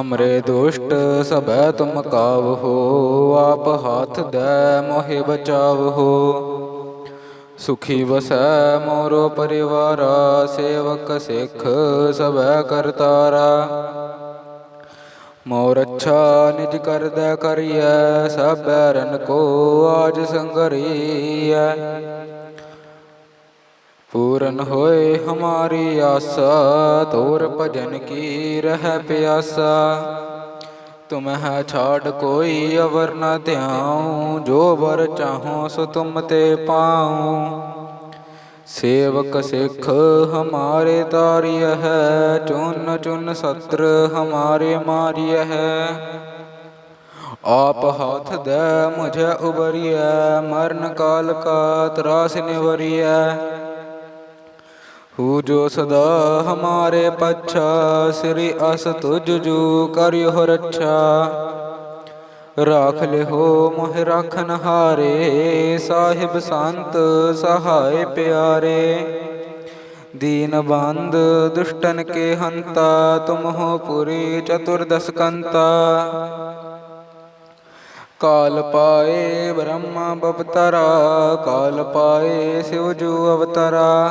ਹਮਰੇ ਦੁਸ਼ਟ ਸਭੈ ਤੁਮ ਕਾਵਹੋ, ਆਪ ਹਾਥ ਦੈ ਮੋਹਿ ਬਚਾਵਹੋ। ਸੁਖੀ ਵਸੈ ਮੋਰੋ ਪਰਿਵਾਰਾ, ਸੇਵਕ ਸਿੱਖ ਸਭੈ ਕਰਤਾਰਾ ਮੋਰ ਅੱਛਾ ਨਿਜ ਕਰਦਾ ਕਰੀਐ, ਸਭੈ ਰਨ ਕੋ ਆਜ ਸੰਗਰੀਐ। ਪੂਰਨ ਹੋਏ ਹਮਾਰੀ ਆਸਾ, ਤੋਰ ਭਜਨ ਕੀ ਰਹਿ ਪਿਆਸਾ। ਤੁਮਹਿ ਛਾੜ ਕੋਈ ਅਵਰ ਨ ਧਿਆਉ, ਜੋ ਵਰ ਚਾਹੋ ਸੋ ਤੁਮ ਤੇ ਪਾਉ। ਸੇਵਕ ਸਿੱਖ ਹਮਾਰੇ ਤਾਰਿਯ ਹੈ, ਚੁਨ ਚੁਨ ਸਤਰ ਹਮਾਰੇ ਮਾਰਿਯ ਹੈ। ਆਪ ਹਾਥ ਦੇ ਮੁਝੇ ਉਬਰੀਐ, ਮਰਨ ਕਾਲ ਕਾ ਤਰਾਸ ਨਿਵਰੀਐ। ਹੂ ਜੋ ਸਦਾ ਹਮਾਰੇ ਪੱਛਾ, ਸ੍ਰੀ ਅਸ ਤੁਜ ਜੂ ਕਰਿਓ ਰੱਛਾ ਰਾਖ ਲਿਹੋ ਮੋਹ ਰਾਖਨ ਹਾਰੇ, ਸਾਹਿਬ ਸੰਤ ਸਹਾਇ ਪਿਆਰੇ। ਦੀਨ ਬੰਦ ਦੁਸ਼ਟਨ ਕੇ ਹੰਤਾ, ਤੁਮ ਹੋ ਪੁਰੀ ਚਤੁਰਦਸ ਕੰਤਾ। ਕਾਲ ਪਾਏ ਬ੍ਰਹਮਾ ਬਪਤਰਾ ਕਾਲ ਪਾਏ ਸਿਵ ਜੂ ਅਵਤਰਾ।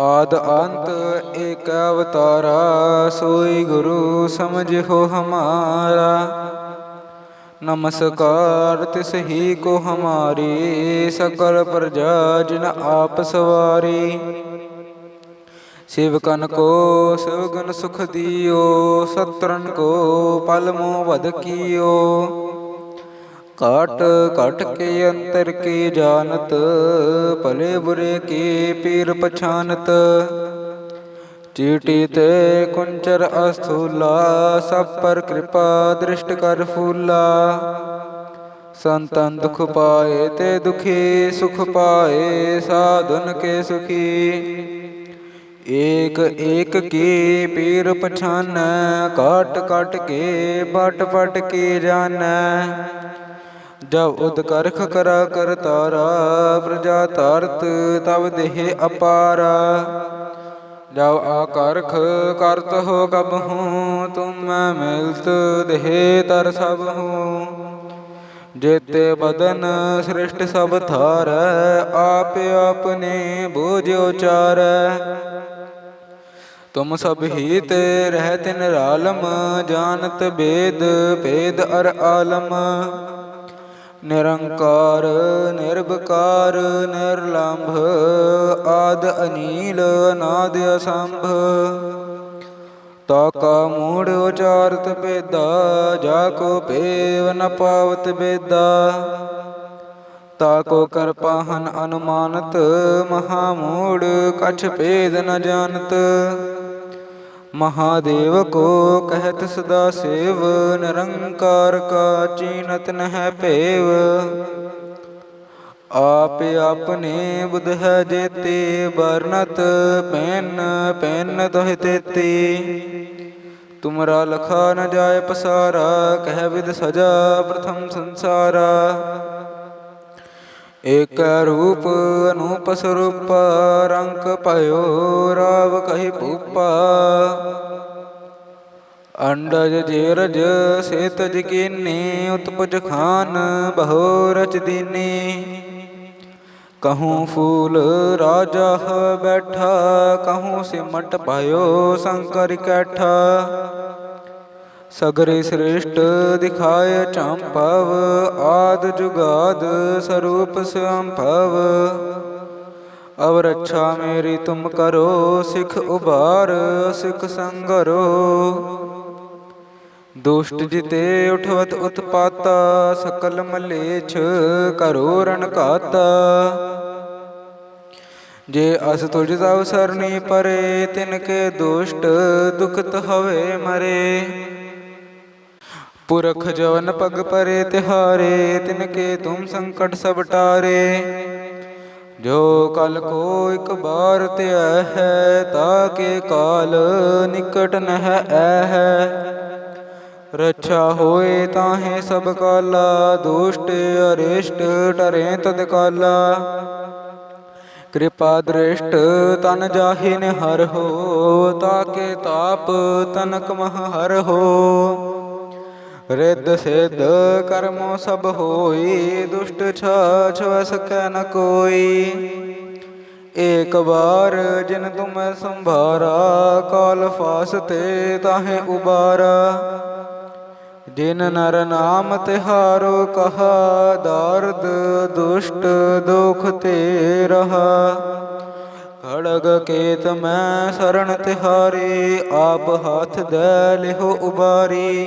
ਆਦ ਅੰਤ ਏਕ ਅਵਤਾਰਾ, ਸੋਈ ਗੁਰੂ ਸਮਝਿਓ ਹਮਾਰਾ। ਨਮਸਕਾਰ ਤਿਸ ਹੀ ਕੋ ਹਮਾਰੀ, ਸਕਲ ਪ੍ਰਜਾ ਜਿਨ ਆਪ ਸਵਾਰੀ। ਸਿਵਕਨ ਕੋ ਸਿਵਗਨ ਸੁਖ ਦਿਓ ਸਤਰਨ ਕੋ, ਪਲ ਮੋ ਵਦ ਕੀਓ। ਕਾਟ ਕਟ ਕੇ ਅੰਤਰ ਕੀ ਜਾਣਤ, ਭਲੇ ਬੁਰੇ ਕੀ ਪੀਰ ਪਛਾਨਤ। ਚੀਟੀ ਤੇ ਕੁੰਚਰ ਅਸਥੂਲਾ, ਸਭ ਪਰ ਕਿਰਪਾ ਦ੍ਰਿਸ਼ਟ ਕਰ ਫੂਲਾ। ਸੰਤਨ ਦੁਖ ਪਾਏ ਤੇ ਦੁਖੀ, ਸੁਖ ਪਾਏ ਸਾਧਨ ਕੇ ਸੁਖੀ। ਏਕ ਏਕ ਕੀ ਪੀਰ ਪਛਾਨੈ ਕਾਟ ਕਾਟ ਕੇ ਬਟ ਬਟ ਕੀ ਜਾਣੈ। ਜਬ ਉਦ ਕਰਾ ਕਰ ਤਾਰਾ, ਪ੍ਰਜਾ ਤਰਤ ਤਬ ਦੇਹ ਅਪਾਰਾ। ਜਬ ਆਕਰਖ ਕਰਤ ਹੋ ਕਬ ਹੂੰ, ਤੁਮ ਮਿਲਤ ਦੇਹ ਤਰ ਸਭ ਹੂੰ। ਜੇਤੇ ਬਦਨ ਸ੍ਰਿਸ਼ਟ ਸਭ ਥਾਰ ਆਪ ਆਪਨੇ ਬੋਝ ਉਚਾਰੈ। ਤੁਮ ਸਭ ਹੀ ਤੇ ਰਹਿ ਤਿਨ ਰਾਲਮ ਜਾਣਤ ਬੇਦ, ਭੇਦ ਅਰ ਆਲਮ। ਨਿਰੰਕਾਰ ਨਿਰਭਕਾਰ ਨਿਰਲੰਭ, ਆਦ ਅਨੀਲ, ਅਨਾਦ ਅਸੰਭ। ਤਾ ਕਾ ਮੂੜ ਉਚਾਰਤ ਬੇਦਾ ਜਾ ਕੋ ਪੇਵ ਨ ਪਾਵਤ ਬੇਦਾ ਤਾ ਕੋ ਕਰ ਪਾਹਨ ਅਨੁਮਾਨਤ, ਮਹਾ ਮੂੜ, ਕਛ ਭੇਦ ਨ ਜਾਣਤ। ਮਹਾਦੇਵ ਕੋ ਕਹਿਤ ਸਦਾ ਸੇਵ, ਨਿਰੰਕਾਰ ਕਾ ਚੀਨਤ ਨਹਿ ਭੇਵ। ਆਪ ਆਪਣੇ ਬੁਧ ਹੈ ਜੇਤੇ, ਵਰਨਤ ਪੈਨ ਪੈਨ ਤੋਹਿ ਤੇਤੀ। ਤੁਮਰਾ ਲਖਾ ਨ ਜਾਏ ਪਸਾਰਾ, ਕਹਿ ਵਿਦ ਸਜਾ ਪ੍ਰਥਮ ਸੰਸਾਰਾ। ਏਕ ਰੂਪ ਅਨੂਪ ਸਰੂਪ, ਰੰਗ ਭਇਓ ਰਾਵ ਕਹੀ ਭੂਪਾ। ਅੰਡਜ ਜੇਰਜ ਸੇਤਜ ਕੀਨੀ ਉਤਪਜ ਖਾਨ ਬਹੋ ਰਚ ਦੀਨੀ। ਕਹੂੰ ਫੂਲ ਰਾਜਾ ਬੈਠਾ, ਕਹੂੰ ਸਿਮਟ ਪਾਇਓ ਸੰਕਰ ਕੈਠਾ। ਸਗਰੇ ਸ੍ਰਿਸ਼ਟ ਦਿਖਾਏ ਚੰਭਵ ਆਦ ਜੁਗਾਦ ਸਰੂਪ ਸੰਭਵ ਅਵ ਰੱਛਾ ਮੇਰੀ ਤੁਮ ਕਰੋ, ਸਿਖ ਉਬਾਰ ਸਿਖ ਸੰਗਰੋ। ਦੁਸ਼ਟ ਜਿਤੇ ਉਠਵਤ ਉਤਪਾਤਾ, ਸਕਲ ਮਲੇਛ ਕਰੋ ਰਣਕਾਤਾ ਜੇ ਅਸ ਤੁਜ ਤਵ ਸਰਣੀ ਪਰੇ, ਤਿਨ ਕੇ ਦੁਸ਼ਟ ਦੁਖਤ ਹਵੇ ਮਰੇ। ਪੁਰਖ ਜਵਨ ਪਗ ਪਰੇ ਤਿਹਾਰੇ, ਤਿਨ ਕੇ ਤੁਮ ਸੰਕਟ ਸਭ ਟਾਰੇ। ਜੋ ਕਲ ਕੋ ਇਕ ਬਾਰ ਧਿਆ ਹੈ ਤਾਕੇ ਕਾਲ ਨਿਕਟ ਨਹ ਐ ਹੈ। ਰੱਛਾ ਹੋਏ ਤਾਹੇ ਸਭ ਕਾਲਾ, ਦੁਸ਼ਟ ਅਰਿਸ਼ਟ ਟਰੇ ਤਦ ਕਾਲਾ। ਕਿਰਪਾ ਦ੍ਰਿਸ਼ਟ ਤਨ ਜਾਹਿ ਹਰ ਹੋ ਤਾਕੇ ਤਾਪ ਤਨਕ ਮਹ ਹਰ ਹੋ। ਰਿੱਧ ਸਿੱਧ ਕਰਮੋ ਸਭ ਹੋਈ, ਦੁਸ਼ਟ ਛਾਛ ਵਸ ਨ ਕੋਈ। ਏਕ ਵਾਰ ਜਿਨ ਤੁਮ ਸੰਭਾਰਾ, ਕਾਲ ਫਾਸਤੇ ਤਾਹੇ ਉਬਾਰਾ। ਜਿਨ ਨਰ ਨਾਮ ਤਿਹਾਰੋ ਕਹਾ, ਦਰਦ ਦੁਸ਼ਟ ਦੁਖ ਤੇ ਰਹਾ। ਖੜਗ ਕੇਤ ਮੈਂ ਸਰਣ ਤਿਹਾਰੀ, ਆਪ ਹੱਥ ਦੇ ਲਿਹੋ ਉਬਾਰੀ।